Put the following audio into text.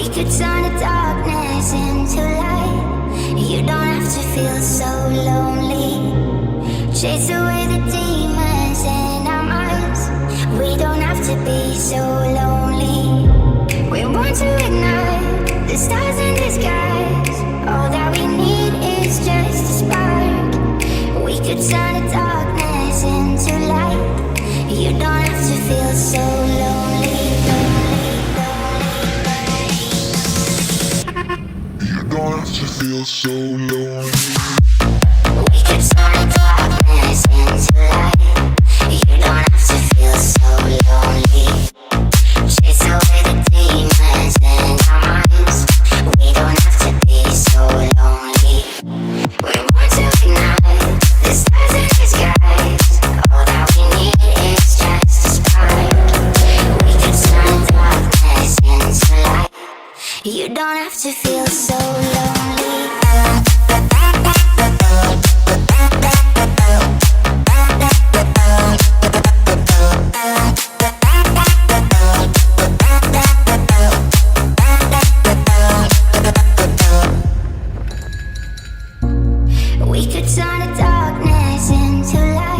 We could turn the darkness into light. You don't have to feel so lonely. Chase away the demons in our minds. We don't have to be so lonely. We want to ignite the stars in skies. All that we need is just a spark. We could turn the darkness into light. You don't have to feel so lonely. Feel so lonely. You don't have to feel so lonely. We could turn the darkness into light.